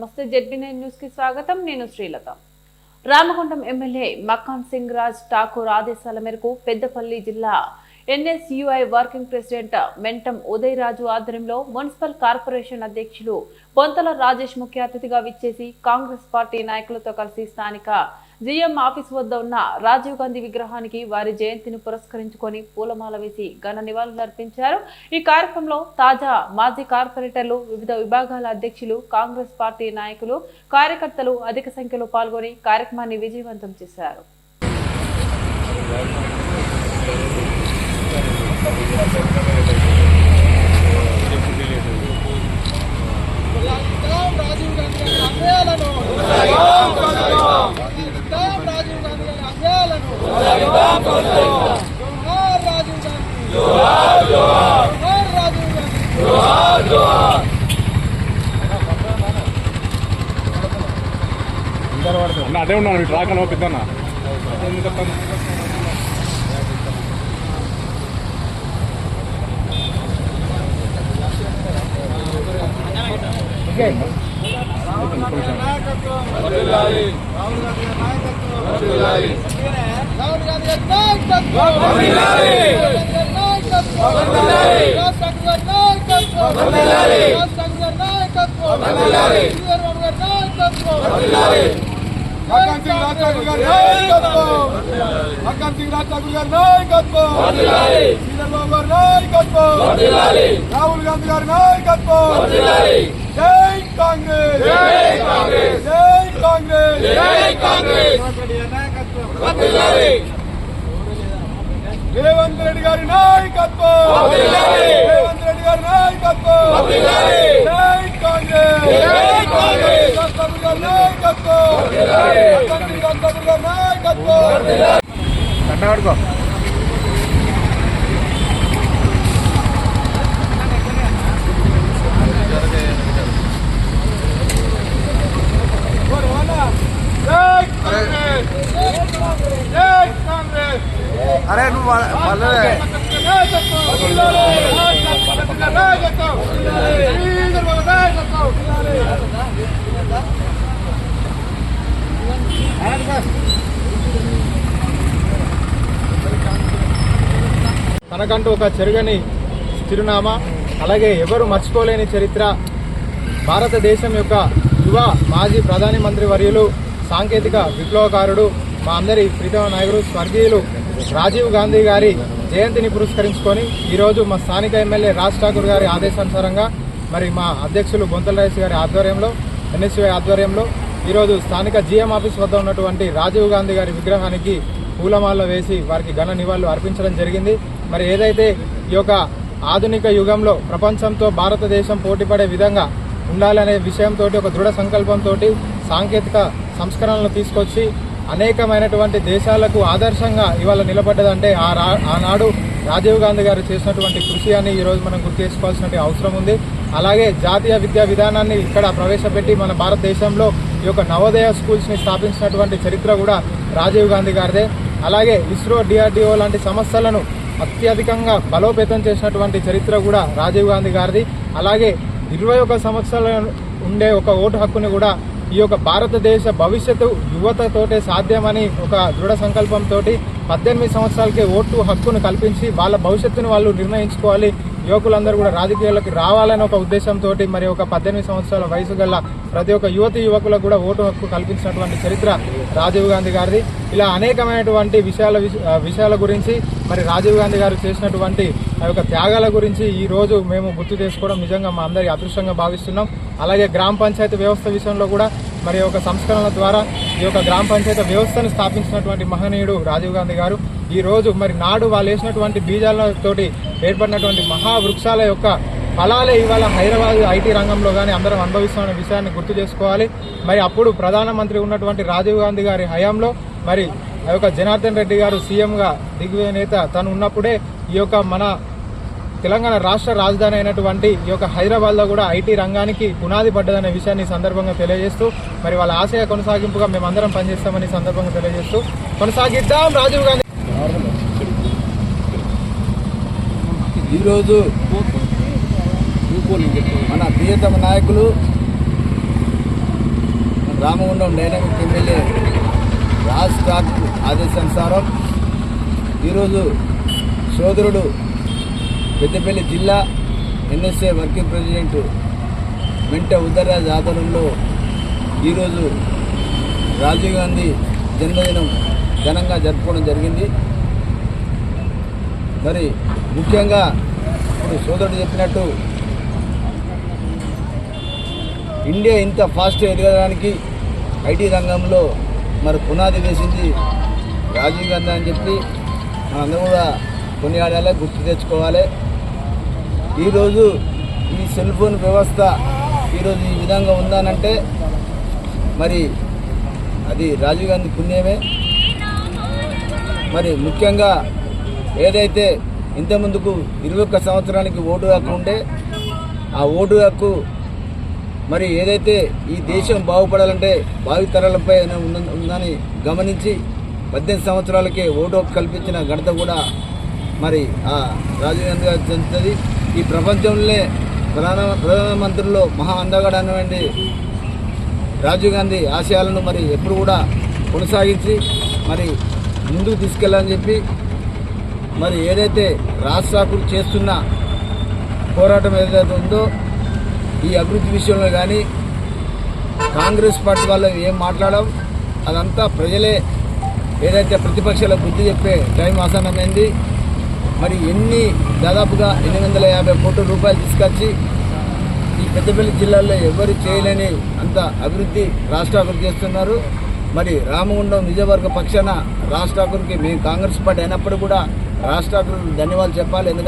నమస్తే. ZB nine న్యూస్కి స్వాగతం. నేను శ్రీలత. రామగుండం ఎమ్మెల్యే మకాన్ సింగ్ రాజ్ ఠాకూర్ ఆదేశాల మేరకు పెద్దపల్లి జిల్లా NSUI working president Mentam Uday Raju ఆధ్వర్యంలో మున్సిపల్ కార్పొరేషన్ అధ్యక్షులు బొంతల రాజేష్ ముఖ్య అతిథిగా విచ్చేసి కాంగ్రెస్ పార్టీ నాయకులతో కలిసి స్థానిక జీఎం ఆఫీస్ వద్ద ఉన్న రాజీవ్ గాంధీ విగ్రహానికి వారి జయంతిని పురస్కరించుకొని పూలమాల వేసి ఘన నివాళులు అర్పించారు. ఈ కార్యక్రమంలో తాజా మాజీ కార్పొరేటర్లు వివిధ విభాగాల అధ్యక్షులు కాంగ్రెస్ పార్టీ నాయకులు కార్యకర్తలు అధిక సంఖ్యలో పాల్గొని కార్యక్రమాన్ని విజయవంతం చేశారు. కొనసాగిద్దాం రాజీవ్ గాంధీ గారి ఆశయాలను కొనసాగిద్దాం రాజీవ్ గాంధీ గారి ఆశయాలను జోహార్ రాజీవ్ గాంధీ జోహార్ రాజీవ్ గాంధీ అన్న అదే ఉన్నాను ఇటు రాకనో పెద్దన్న రాహుల్ గాంధీ గారి నాయకత్వం. రాహుల్ గాంధీ గారి నాయకత్వం జై కాంగ్రెస్ జై కాంగ్రెస్ జై కాంగ్రెస్ జై కాంగ్రెస్ రేవంత్ రెడ్డి గారి నాయకత్వం! రేవంత్ రెడ్డి గారి నాయకత్వం! జై కాంగ్రెస్! నాయకత్వం! నాయకత్వం! కట్టబడుకో జై కాంగ్రెస్ జై కాంగ్రెస్ అరే నువ్వు తనకంటూ ఒక చెరుగని చిరునామా అలాగే ఎవరు మర్చిపోలేని చరిత్ర. భారతదేశం యొక్క యువ మాజీ ప్రధాని మంత్రి వర్యులు సాంకేతిక విప్లవకారుడు మా అందరి ప్రీతమ నాయకుడు స్వర్గీయులు రాజీవ్ గాంధీ గారి జయంతిని పురస్కరించుకొని ఈరోజు మా స్థానిక ఎమ్మెల్యే రాజ్ ఠాకూర్ గారి ఆదేశానుసారంగా మరి మా అధ్యక్షులు గొంతల రైస్ గారి ఆధ్వర్యంలో ఎన్ఎస్వై ఆధ్వర్యంలో ఈరోజు స్థానిక జీఎం ఆఫీస్ వద్ద ఉన్నటువంటి రాజీవ్ గాంధీ గారి విగ్రహానికి పూలమాల వేసి వారికి ఘన నివాళులు అర్పించడం జరిగింది. మరి ఏదైతే ఈ యొక్క ఆధునిక యుగంలో ప్రపంచంతో భారతదేశం పోటీపడే విధంగా ఉండాలనే విషయంతో ఒక దృఢ సంకల్పంతో సాంకేతిక సంస్కరణలు తీసుకొచ్చి అనేకమైనటువంటి దేశాలకు ఆదర్శంగా ఇవాళ నిలబడ్డదంటే ఆ రా ఆనాడు రాజీవ్ గాంధీ గారు చేసినటువంటి కృషి అని ఈరోజు మనం గుర్తు చేసుకోవాల్సిన అవసరం ఉంది. అలాగే జాతీయ విద్యా విధానాన్ని ఇక్కడ ప్రవేశపెట్టి మన భారతదేశంలో ఈ యొక్క నవోదయ స్కూల్స్ని స్థాపించినటువంటి చరిత్ర కూడా రాజీవ్ గాంధీ గారిదే. అలాగే ఇస్రో డిఆర్డిఓ లాంటి సంస్థలను అత్యధికంగా బలోపేతం చేసినటువంటి చరిత్ర కూడా రాజీవ్ గాంధీ గారిది. అలాగే ఇరవై ఒక సంవత్సరాలు ఉండే ఒక ఓటు హక్కుని కూడా ఈ యొక్క భారతదేశ భవిష్యత్తు యువతతోటే సాధ్యమని ఒక దృఢ సంకల్పంతో పద్దెనిమిది సంవత్సరాలకే ఓటు హక్కును కల్పించి వాళ్ళ భవిష్యత్తును వాళ్ళు నిర్ణయించుకోవాలి. యువకులందరూ కూడా రాజకీయాలకు రావాలని ఒక ఉద్దేశంతో మరి ఒక పద్దెనిమిది సంవత్సరాల వయసు గల ప్రతి ఒక్క యువతి యువకులకు కూడా ఓటు హక్కు కల్పించినటువంటి చరిత్ర రాజీవ్ గాంధీ గారిది. ఇలా అనేకమైనటువంటి విషయాల విషయాల గురించి మరి రాజీవ్ గాంధీ గారు చేసినటువంటి ఆ యొక్క త్యాగాల గురించి ఈరోజు మేము గుర్తు చేసుకోవడం నిజంగా మా అందరి అదృష్టంగా భావిస్తున్నాం. అలాగే గ్రామ పంచాయతీ వ్యవస్థ విషయంలో కూడా మరి ఒక సంస్కరణల ద్వారా ఈ యొక్క గ్రామ పంచాయతీ వ్యవస్థను స్థాపించినటువంటి మహనీయుడు రాజీవ్ గాంధీ గారు ఈరోజు మరి నాడు వాళ్ళు వేసినటువంటి బీజాలతోటి ఏర్పడినటువంటి మహావృక్షాల యొక్క ఫలాలే ఇవాళ హైదరాబాద్ ఐటీ రంగంలో కానీ అందరం అనుభవిస్తున్న విషయాన్ని గుర్తు చేసుకోవాలి. మరి అప్పుడు ప్రధానమంత్రి ఉన్నటువంటి రాజీవ్ గాంధీ గారి హయాంలో మరి ఆ యొక్క జనార్దన్ రెడ్డి గారు సీఎంగా దిగ్విజయ నేత తను ఉన్నప్పుడే ఈ యొక్క మన తెలంగాణ రాష్ట్ర రాజధాని అయినటువంటి ఈ యొక్క హైదరాబాద్లో కూడా ఐటీ రంగానికి పునాది పడ్డదనే విషయాన్ని సందర్భంగా తెలియజేస్తూ మరి వాళ్ళ ఆశయ కొనసాగింపుగా మేమందరం పనిచేస్తామని సందర్భంగా తెలియజేస్తూ కొనసాగిద్దాం. రాజీవ్ గాంధీ ఈరోజు మన ప్రియతమ నాయకులు రామగుండం డైనమిక్ ఎమ్మెల్యే రాజ్ ఠాకూర్ ఆదేశానుసారం ఈరోజు సోదరుడు పెద్దపల్లి జిల్లా NSUI working president Menta Udayraj ఆధ్వర్యంలో ఈరోజు రాజీవ్ గాంధీ జన్మదినం ఘనంగా జరుపుకోవడం జరిగింది. మరి ముఖ్యంగా ఇప్పుడు సోదరుడు చెప్పినట్టు ఇండియా ఇంత ఫాస్ట్ ఎదగడానికి ఐటీ రంగంలో మరి పునాది వేసింది రాజీవ్ గాంధీ అని చెప్పి మనందరూ కూడా కొనియాడాలి గుర్తు తెచ్చుకోవాలి. ఈరోజు ఈ సెల్ ఫోన్ వ్యవస్థ ఈరోజు ఈ విధంగా ఉందనంటే మరి అది రాజీవ్ గాంధీ పుణ్యమే. మరి ముఖ్యంగా ఏదైతే ఇంతకుముందుకు ఇరవై ఒక్క సంవత్సరానికి ఓటు హక్కు ఉంటే ఆ ఓటు హక్కు మరి ఏదైతే ఈ దేశం బాగుపడాలంటే భావితరాలపై ఉందని గమనించి పద్దెనిమిది సంవత్సరాలకే ఓటు హక్కు కల్పించిన ఘనత కూడా మరి ఆ రాజీవ్ గాంధీ గారు చెందుతుంది ఈ ప్రపంచంలోనే ప్రధాన ప్రధానమంత్రులు మహా అందగాడు అనేవంటి రాజీవ్ గాంధీ ఆశయాలను మరి ఎప్పుడు కూడా కొనసాగించి మరి ముందుకు తీసుకెళ్ళాలని చెప్పి మరి ఏదైతే రాజ్ ఠాకూర్ చేస్తున్న పోరాటం ఏదైతే ఉందో ఈ అభివృద్ధి విషయంలో కానీ కాంగ్రెస్ పార్టీ వాళ్ళు ఏం మాట్లాడడం అదంతా ప్రజలే ఏదైతే ప్రతిపక్షాల బుద్ధి చెప్పే టైం ఆసన్నమైంది. మరి ఎన్ని దాదాపుగా ఎనిమిది వందల యాభై కోట్ల రూపాయలు తీసుకొచ్చి ఈ పెద్దపల్లి జిల్లాలో ఎవరు చేయలేని అంత అభివృద్ధి రాష్ట్ర అభివృద్ధి చేస్తున్నారు. మరి రామగుండం నిజవర్గ పక్షాన రాష్ట్ర అభివృద్ధికి మేము కాంగ్రెస్ పార్టీ అయినప్పుడు కూడా రాష్ట్ర ధన్యవాదాలు చెప్పాలి. ఎందుకంటే